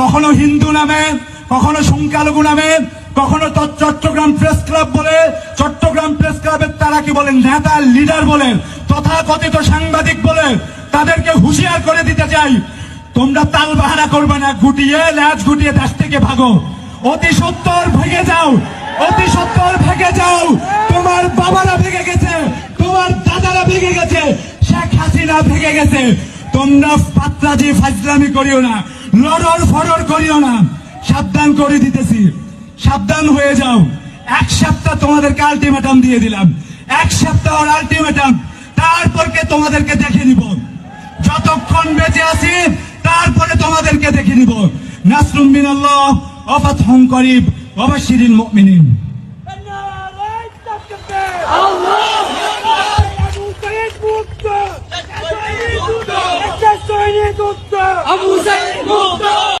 কখনো হিন্দু নামে, কখনো সংখ্যালঘু নামে, কখনো চট্টগ্রাম প্রেস ক্লাব বলে, চট্টগ্রাম প্রেস ক্লাবের তারা কি বলেন? নেতা, লিডার বলেন, তথাকথিত সাংবাদিক বলে, তাদেরকে হুঁশিয়ার করে দিতে চাই। তোমরা তাল বাহানা করবে না, গুটিয়ে, ল্যাজ গুটিয়ে দেশ থেকে ভাগো। অতি সত্তর ভেঙে যাও, অতি সত্তর ভেঙে যাও। তোমার বাবারা ভেঙে গেছে, তোমার দাদারা ভেঙে গেছে, শেখ হাসিনা ভেঙে গেছে। তোমরা পাত্রাজি ফাজলামি করিও না। লড়র ফরর করিও না। সাবধান করে দিতেছি। সাবধান হয়ে যাও। এক সপ্তাহ তোমাদেরকে আলটিমেটাম দিয়ে দিলাম। এক সপ্তাহ আলটিমেটাম তারপরকে তোমাদেরকে দেখে নিব। যতক্ষণ বেঁচে আছি, তারপরে তোমাদেরকে দেখে নিব। নাসরুম মিনাল্লাহ অফাতহুম করিব ওয়াবাশশিরিল মুমিনিন। আবু Boom!